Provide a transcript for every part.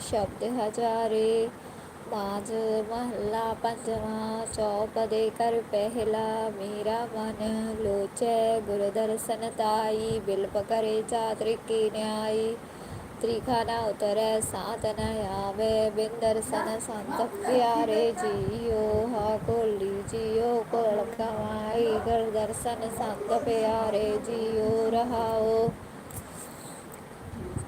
ਸ਼ਬਦ ਹਜ਼ਾਰੇ ਮਾਝ ਮਹੱਲਾ ਪੰਜਵਾਂ, ਚੌਪਦੇ ਕਰ ਪਹਿਲਾ, ਮੇਰਾ ਮਨ ਲੋਚੈ ਗੁਰ ਦਰਸ਼ਨ ਤਾਈ, ਬਿਲਪ ਕਰੇ ਚਾਤ੍ਰਿਕੀ ਨਿਆਈ। ਤ੍ਰਿਖਾ ਨਾ ਉਤਰੈ ਸਾਤ ਆਵੇ ਬਿਨ ਦਰਸ਼ਨ ਸੰਤ ਪਿਆਰੇ ਜੀਓ, ਹਾ ਕੋਲੀ ਜੀਓ, ਕੋਲ ਕਮਾਈ ਗੁਰ ਦਰਸ਼ਨ ਸੰਤ ਪਿਆਰੇ ਜੀਓ, ਰਹਾਓ।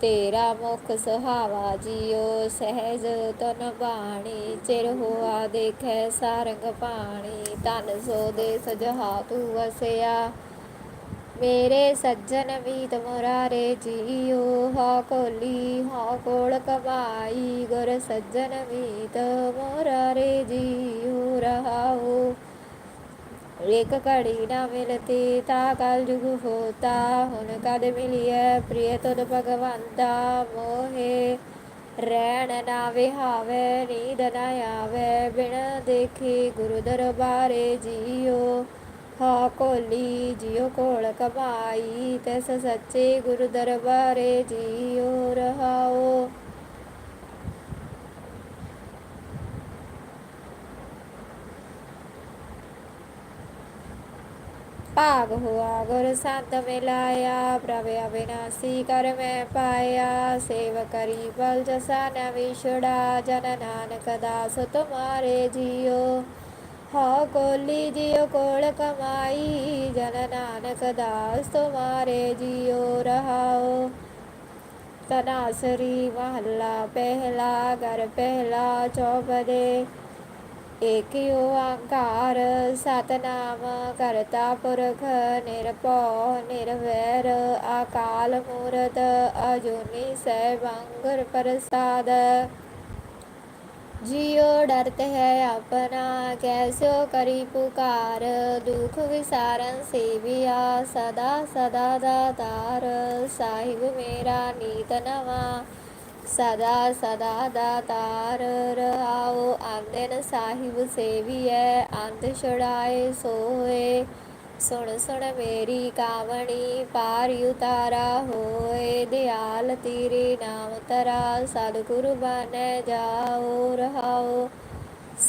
ਤੇਰਾ ਮੁਖ ਸੁਹਾਵਾ ਜੀਓ, ਸਹਿਜ ਤਨ ਬਾਣੀ, ਚਿਰ ਹੋਆ ਦੇਖੈ ਸਾਰੰਗ ਪਾਣੀ ਤਨ ਸੋ ਦੇ ਸਜਹਾ ਤੂੰ ਵਸਿਆ। ਮੇਰੇ ਸੱਜਣ ਮੀਤ ਮੁਰਾਰੇ ਜੀਓ, ਹਾ ਕੋਲੀ, ਹਾ ਕੋਲ ਕਮਾਈ, ਗੁਰ ਸੱਜਣ ਮੀਤ ਮੁਰਾਰੇ ਜੀਓ, ਰਹਾਓ। ਇੱਕ ਘੜੀ ਨਾ ਮਿਲਤੀ ਤਾ ਕਲ ਜੁਗ ਹੋਤਾ। ਹੁਣ ਕਦ ਮਿਲਿਐ ਪ੍ਰਿਯ ਤੁਧ ਭਗਵੰਤਾ? ਮੋਹੇ ਰਹਿਣ ਨਾ ਵਿਹਾਵੇ, ਨੀਂਦ ਨਾ ਆਵੇ। ਬਿਨ ਦੇਖੀ ਗੁਰੂ ਦਰਬਾਰੇ ਜੀਓ ਹਾ ਕੋਲੀ ਜਿਉ ਕੋਲ ਕਮਾਈ। ਤਿਸ ਸੱਚੇ ਗੁਰੂ ਦਰਬਾਰੇ ਜੀਓ, ਰਹਾਓ ਭਾਗ ਹੋਆ, ਗੁਰ ਸੰਤ ਮਿਲਾਇਆ, ਪ੍ਰਭ ਅਬਿਨਾਸੀ ਕਰ ਮੈਂ ਪਾਇਆ ਸੇਵ ਕਰੀ ਬਲ ਜਸਾ ਨ ਵਿਛੜਾ, ਜਨ ਨਾਨਕ ਦਾਸ ਤੁਮਾਰੇ ਜੀਓ। ਹਾਂ ਕੋਲੀ ਜਿਉ ਕੋਲ ਕਮਾਈ, ਜਨ ਨਾਨਕ ਦਾਸ ਤੁਮਾਰੇ ਜੀਓ ਰਹਾਓ ਤਨਾਸਰੀ ਮਹੱਲਾ, ਪਹਿਲਾ ਘਰ, ਪਹਿਲਾ ਚੌਪਦੇ। ਏਕ ਓੰਕਾਰ ਸਤਨਾਮ ਕਰਤਾ ਪੁਰਖ ਨਿਰਭਉ, ਨਿਰਵੈਰ ਆਕਾਲ ਮੂਰਤ ਅਜੂਨੀ ਸੈਭੰਗਰ ਪ੍ਰਸਾਦ। ਜਿਉ ਡਰਤ ਹੈ ਆਪਣਾ, ਕੈਸੋ ਕਰੀ ਪੁਕਾਰ, ਦੁਖ ਵਿਸਾਰਨ ਸੇਵਿਆ, ਸਦਾ ਸਦਾ ਦਾਤਾਰ ਸਾਹਿਬ ਮੇਰਾ ਨੀਤ ਨਵਾ ਸਦਾ ਸਦਾ ਦਾ ਤਾਰ ਰਹਾਓ ਆਗਦਨ ਸਾਹਿਬ ਸੇਵੀਐ ਅੰਤ ਛੜਾਏ ਸੋਏ। ਸੁਣ ਸੁਣ ਮੇਰੀ ਕਾਵਣੀ ਪਾਰ ਉਤਾਰਾ ਹੋਏ। ਦਿਆਲ ਤੇਰੇ ਨਾਮ ਤਰਾ ਸਤਿਗੁਰ ਬਨੈ ਜਾਓ, ਰਹਾਓ।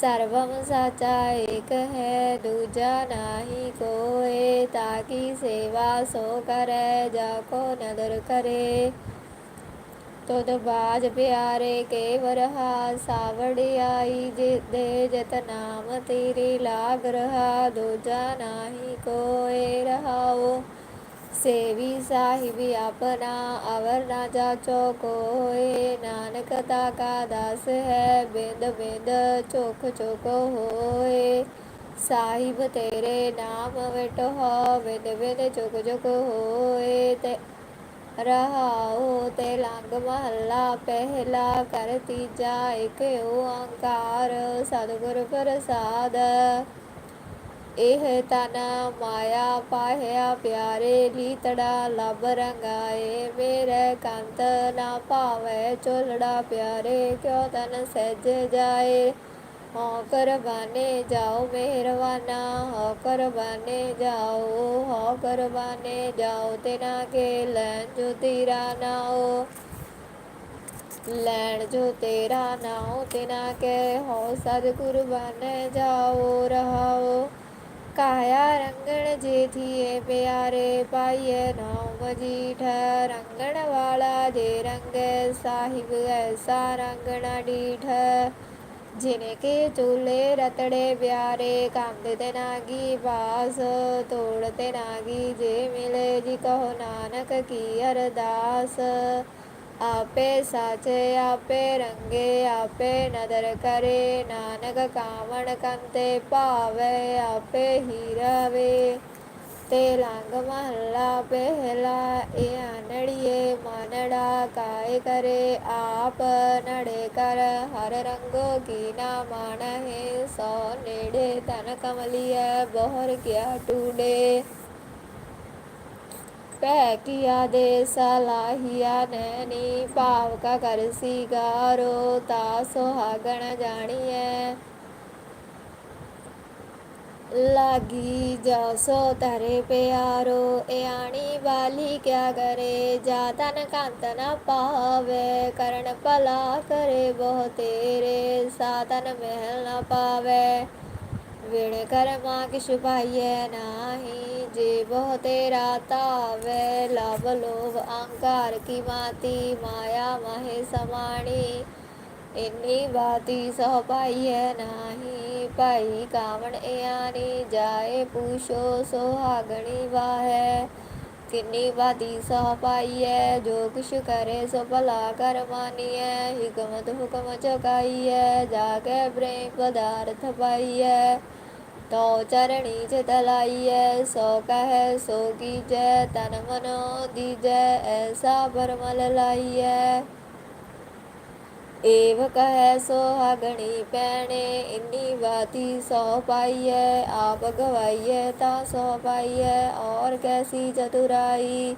ਸਰਵਮ ਸਾਚਾ ਏਕ ਹੈ, ਦੂਜਾ ਨਾਹੀ ਕੋਏ। ਤਾਕੀ ਸੇਵਾ ਸੋ ਕਰੈ, ਜਾ ਕੋ ਨਦਰ ਕਰੇ। ਤੁਧ ਬਾਜ ਪਿਆਰੇ ਕੇ ਵਰਹਾ ਸਾਵੜਿਆਈ ਦੇ ਜਤ ਨਾਮ ਤੇਰੀ ਲਾਗ ਰਹਾ, ਦੂਜਾ ਨਾਹੀ ਕੋਏ ਰਹਾਓ ਸੇਵੀ ਸਾਹਿਬੀ ਆਪਣਾ ਅਵਰ ਨਾ ਜਾਚੋ, ਕੋਏ ਨਾਨਕ ਤਾ ਕਾ ਦਾਸ ਹੈ, ਬਿੰਦ ਬਿੰਦ ਚੋਖ ਚੋਕ ਹੋਏ। ਸਾਹਿਬ ਤੇਰੇ ਨਾਮ ਵਿਟੋ ਬਿੰਦ ਬਿੰਦ ਚੁਕ ਚੁਕ ਹੋਏ ਤੇ ਰਹਾਉ ਤੇ ਲੰਗ ਮਹੱਲਾ ਪਹਿਲਾ ਕਰ ਤੀਜਾ ਇੱਕ ਓੰਕਾਰ ਸਤਿਗੁਰ ਪ੍ਰਸਾਦ। ਇਹ ਤਨ ਮਾਇਆ ਪਾਹਿਆ ਪਿਆਰੇ ਲੀਤੜਾ, ਲਬ ਰੰਗਾਏ ਮੇਰੇ ਕੰਤ ਨਾ ਭਾਵੇ ਚੋਲੜਾ ਪਿਆਰੇ, ਕਿਉ ਤਨ ਸਹਿਜ ਜਾਏ? ਹੋ ਕਰਬਾਨੇ ਜਾਓ ਮਿਹਰਵਾਨਾ ਹੋ ਕਰਬਾਨੇ ਜਾਓ, ਹੋ ਕਰਬਾਨੇ ਜਾਓ ਤਿਨਾ ਕੇ ਲੈਣ ਜੋ ਤੇਰਾ ਨਾਓ ਲੈਣ ਜੋ ਤੇਰਾ ਨਾਓ ਤਿਨਾ ਕੇ ਹੋ, ਸਦ ਕੁਰਬਾਨੇ ਜਾਓ, ਰਹਾਓ। ਕਾਇਆ ਰੰਗਣ ਜੇ ਥੀਏ ਪਿਆਰੇ, ਪਾਈਏ ਨਾਉ ਮਜੀਠ। ਰੰਗਣ ਵਾਲਾ ਜੇ ਰੰਗ, ਸਾਹਿਬ ਐਸਾ ਰੰਗਣਾ ਡੀਠ। ਜਿਨੇ ਕੇ ਚੂਲੇ ਰਤੜੇ ਪਿਆਰੇ ਕੰਦ ਤੇ ਨਾਗੀ ਬਾਸ, ਤੋੜ ਤੇ ਨਾਗੀ ਜੇ ਮਿਲੇ ਜੀ ਕਹੋ ਨਾਨਕ ਕੀ ਅਰਦਾਸ। ਆਪੇ ਸਾਚੇ, ਆਪੇ ਰੰਗੇ, ਆਪੇ ਨਦਰ ਕਰੇ, ਨਾਨਕ ਕਾਵਣ ਕੰਤੇ ਭਾਵੇ ਆਪੇ ਹੀ ਰਵੇ ਤੇ ਲੰਗ ਮਹੱਲਾ ਪਹਿਲਾ, ਇਹ ਅਨੜੀਏ ਮਨੜਾ ਕਾਇ ਕਰੇ, ਆਪ ਨੜੇ ਕਰ, ਹਰ ਰੰਗੋ ਕੀ ਨਾ ਮਾਣ ਹੈ ਸੋ ਨੇੜੇ ਤਨ ਕਮਲੀਐ, ਬਹੁਰ ਕਿਆ ਟੂਡੇ। ਪੈ ਕੀਆ ਦੇ ਸਲਾਹੀਆ ਨੈਣੀ ਭਾਵ ਕਾ ਕਰ ਸੀਗਾਰੋ ਤਾ ਸੁਹਾਗਣ ਜਾਣੀਐ ਲਾਗੀ ਜਾਸੋ ਤਰੇ ਪਿਆਰੋ ਇਆਣੀ ਵਾਲੀ ਕਿਆ ਕਰੇ ਜਾ ਤਨ ਕੰਤ ਨ ਪਾਵੇ ਕਰਨ ਭਲਾ ਕਰੇ ਬਹੁ ਤੇਰੇ ਸਾਤਨ ਮਹਿਲ ਨ ਪਾਵੇ ਵਿਣ ਕਰਮਾ ਕਿਛ ਪਾਈਐ ਨਾਹੀ ਜੇ ਬਹੁ ਤੇਰਾ ਤਾਵੇ ਲਵ ਲੋਭ ਅਹੰਕਾਰ ਕੀ ਮਾਤੀ ਮਾਇਆ ਮਹਿ ਸਮਾਣੀ ਇੰਨੀ ਬਾਤੀ ਸੋ ਪਾਈਐ ਨਾਹੀ ਭਾਈ ਕਾਵਣ ਇਆਨੀ ਜਾਏ ਪੂਛੋ ਸੁਹਾਗਣੀ ਵਾਹੈ ਕਿੰਨੀ ਬਾਤੀ ਸੋ ਪਾਈਐ ਜੋ ਕਿਛ ਕਰੇ ਸੋ ਭਲਾ ਕਰ ਮਾਨੀਐ ਹਿਕਮਤ ਹੁਕਮ ਚਕਾਈਐ ਜਾ ਕੇ ਪ੍ਰੇਮ ਪਦਾਰਥ ਪਾਈਐ ਤੋ ਚਰਣੀ ਚ ਤਲਾਈਐ ਸੋ ਕਹੈ ਸੋ ਕੀਜੈ ਤਨ ਮਨੋ ਦੀਜੈ ਐਸਾ ਪਰਮਲ ਲਾਈਐ ਏਵ ਕਹੈ ਸੁਹਾਗਣੀ ਪੈਣੇ, ਇੰਨੀ ਬਾਤੀ ਸੋ ਪਾਈਐ, ਆਪ ਗਵਾਈਐ ਤਾ ਸੋ ਪਾਈਐ, ਔਰ ਕੈਸੀ ਚਤੁਰਾਈ?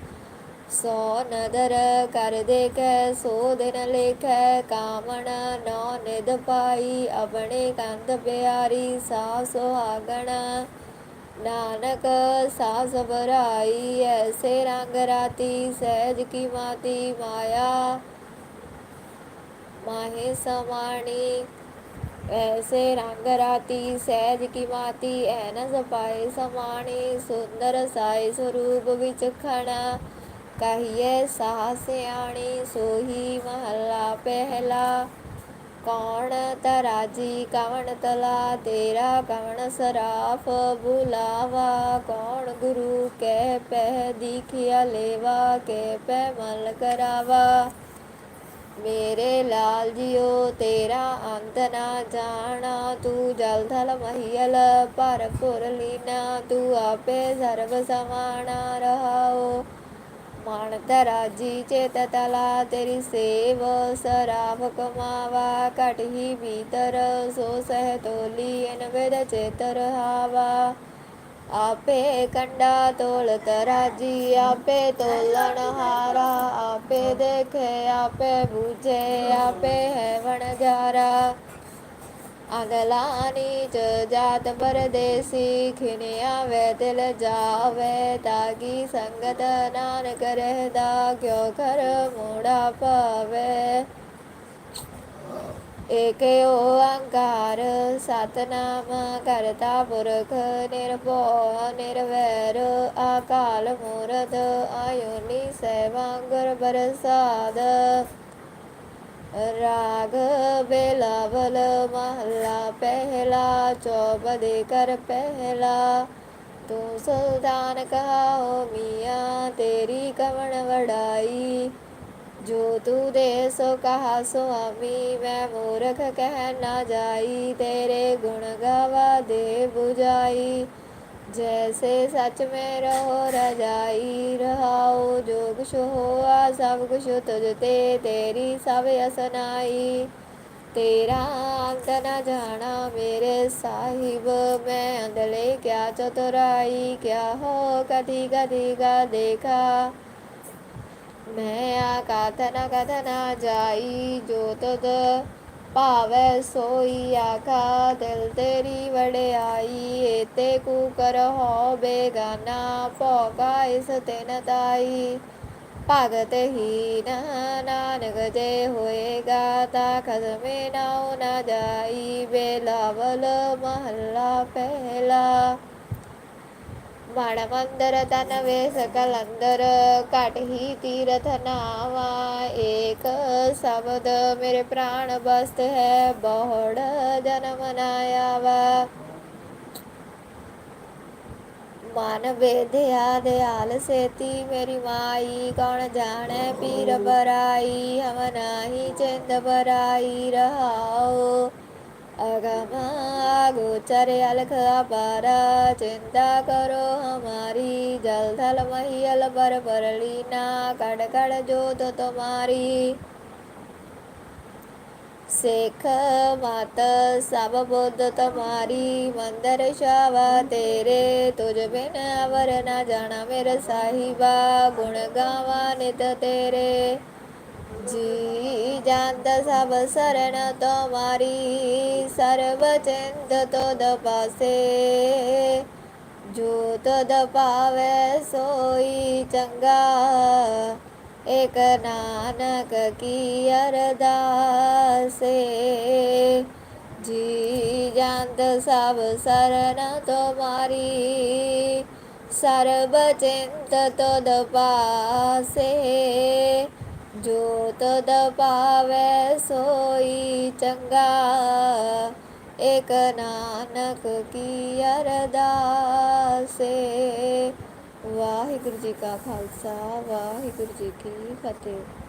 ਸੋ ਨਦਰ ਕਰ ਦੇਖੈ, ਸੋ ਦਿਨ ਲੇਖੈ, ਕਾਮਣ ਨੋ ਨਿਦ ਪਾਈ, ਆਪਣੇ ਕੰਦ ਪਿਆਰੀ ਸਾ ਸੁਹਾਗਣ। ਨਾਨਕ ਸਾ ਸਬਰਾਈ ਐਸੇ ਰੰਗ ਰਾਤੀ ਸਹਿਜ ਕੀ ਮਾਤੀ, ਮਾਇਆ ਮਾਹੇ ਸਮਾਣੀ ਐਸੇ ਰੰਗ ਰਾਤੀ ਸਹਿਜ ਕੀ ਮਾਤੀ ਐਨ ਸਪਾਏ ਸਮਾਣੀ ਸੁੰਦਰ ਸਾਈ ਸਰੂਪ ਵਿੱਚ ਖਣਾ ਕਹੀਏ ਸਾਹ ਸਿਆਣੀ ਸੋਹੀ ਮਹਲਾ ਪਹਿਲਾ ਕੌਣ ਤਰਾਜੀ ਕਵਣ ਤਲਾ ਤੇਰਾ ਕਵਣ ਸਰਾਫ ਬੁਲਾਵਾ ਕੌਣ ਗੁਰੂ ਕਹਿ ਪਹਿ ਦੀਖਿਆ ਲੇਵਾ ਕਹਿ ਪਹਿ ਮਲ ਕਰਾਵਾ ਮੇਰੇ ਲਾਲ ਜੀਓ, ਤੇਰਾ ਅੰਤ ਨਾ ਜਾਣਾ। ਤੂੰ ਜਲ ਮਹੀਲ ਭਰਪੁਰ ਲੀਨਾ। ਤੂੰ ਆਪੇ ਸਰਬ ਸਮਾਣਾ ਰਹਾਓ। ਮਨ ਤਰਾਜੀ ਚੇਤ ਤਲਾ, ਤੇਰੀ ਸੇਵ ਸਰਾਫ ਕਮਾਵਾ। ਘਟ ਹੀ ਭੀਤਰ ਸੋ ਸਹਿ ਤੋਲੀ ਅਨ ਚੇਤ ਰਹਾਵਾ ਆਪੇ ਕੰਡਾ ਤੋਲ ਤਰਾਜੀ, ਆਪੇ ਤੋਲਣ ਹਾਰਾ, ਆਪੇ ਦੇਖੇ, ਆਪੇ ਬੂਝੇ, ਆਪੇ ਹੈ ਵਣਜਾਰਾ। ਅਗਲਾ ਨੀਚ ਜਾਤ ਪਰਦੇਸੀ ਖਿਨਿਆ ਵੇ ਦਿਲ ਜਾਵੇ, ਤਾਗੀ ਸੰਗਤ ਨਾਨਕ ਰਹਦਾ, ਕਿਉ ਕਰ ਮੋੜਾ ਪਾਵੇ? ਏਕ ਓੰਕਾਰ ਸਤਨਾਮ ਕਰਤਾ ਪੁਰਖ ਨਿਰਭਉ ਨਿਰਵੈਰ ਅਕਾਲ ਮੂਰਤ ਆਯੋਨੀ ਸੈਭੰ ਗੁਰ ਪ੍ਰਸਾਦ ਰਾਗ ਬੇਲਾਵਲ ਮਹਲਾ ਪਹਿਲਾ ਚੌਪਦੀ ਕਰ ਪਹਿਲਾ ਤੂੰ ਸੁਲਤਾਨ ਕਹਾਓ ਮੀਆਂ ਤੇਰੀ ਕਵਣ ਵੜਾਈ ਜੋ ਤੂੰ ਦੇ ਸੋ ਕਹਾ ਸੁਆਮੀ ਮੈਂ ਮੂਰਖ ਕਹਿ ਨਾ ਜਾਈ, ਤੇਰੇ ਗੁਣ ਗਾਵਾ ਦੇ 부ਜਾਈ ਜੈਸੇ ਸਚ ਮੈਂ ਰਹੋ ਰਜਾਈ, ਰਹਾਉ ਜੋ ਕੁਛ ਹੋਆ ਸਭ ਕੁਛ ਤੁਝ ਤੇ ਤੇਰੀ ਸਭ ਅਸਨਾਈ। ਤੇਰਾ ਅੰਤ ਨ ਜਾਣਾ ਮੇਰੇ ਸਾਹਿਬ, ਮੈਂ ਅੰਦਲੇ ਕਿਆ ਚਤੁਰਾਈ, ਕਿਆ ਹੋ ਕਦੀ ਕਦੀ ਕਾ ਦੇਖਾ। ਮੈਂ ਆਕਾਤਨ ਕਥਨ ਜਾਈ, ਜੋ ਤਦ ਭਾਵੈ ਸੋਈ ਆਖਾ ਦਿਲ ਤੇਰੀ ਵਡਿਆਈ, ਏਤੇ ਕੂ ਕਰ ਹੋ ਬੇਗਾਨਾ ਭੋਗਾ ਇਸ ਤਿਨ ਤਾਈ। ਭਗਤ ਹੀ ਨਾਨਕ ਜੇ ਹੋਏਗਾ ਤਾ ਖਸਮੇ ਨਾਉ ਨਾ ਜਾਈ ਬੇਲਾਵਲ ਮਹੱਲਾ ਪਹਿਲਾ ਮਣ ਮੰਦਰ ਤਨ ਵੇ ਸਕਲ ਅੰਦਰ ਘਟ ਹੀ ਤੀਰਥ ਨਾਵਾ ਏਕ ਸ਼ਬਦ ਮੇਰੇ ਪ੍ਰਾਣ ਬਸਤ ਹੈ ਬਹੁੜ ਮਨ ਵੇਧਿਆ ਦਿਆਲ ਸੇਤੀ ਮੇਰੀ ਮਾਈ ਕੌਣ ਜਾਣੈ ਪੀਰ ਬਰਾਈ ਹਮ ਨਾਹੀ ਚਿੰਦ ਬਰਾਈ ਰਹਾਓ ਅਗਮ ઉચ્ચારે અલખ અપારા ચિંતા કરો હમારી જલથલ મહિયલ પર પરલીના કડકડ જોત તમારી શેખ માત સબ બુદ્ધ તમારી મંદર શાવા તેરે તુજ બિન અવર ના જાણા મેર સાહિબા ગુણ ગાવા નિત તેરે ਗਾਵਾ ਨਿਤ ਤੇਰੇ ਜੀ ਜੰਤ ਸਭ ਸਰਨ ਤੁਮਾਰੀ ਸਰਬ ਚਿੰਤ ਤੁਧ ਪਾਸੇ। ਜੋ ਤੁਧ ਪਾਵੇ ਸੋਈ ਚੰਗਾ ਇਕ ਨਾਨਕ ਕੀ ਅਰਦਾਸੇ। ਜੀ ਜੰਤ ਸਭ ਸਰਨ ਜੋ ਤੁਧ ਪਾਵੇ ਸੋਈ ਚੰਗਾ। ਇਕ ਨਾਨਕ ਕੀ ਅਰਦਾਸੇ। ਵਾਹਿਗੁਰੂ ਜੀ ਕਾ ਖਾਲਸਾ, ਵਾਹਿਗੁਰੂ ਜੀ ਕੀ ਫਤਿਹ।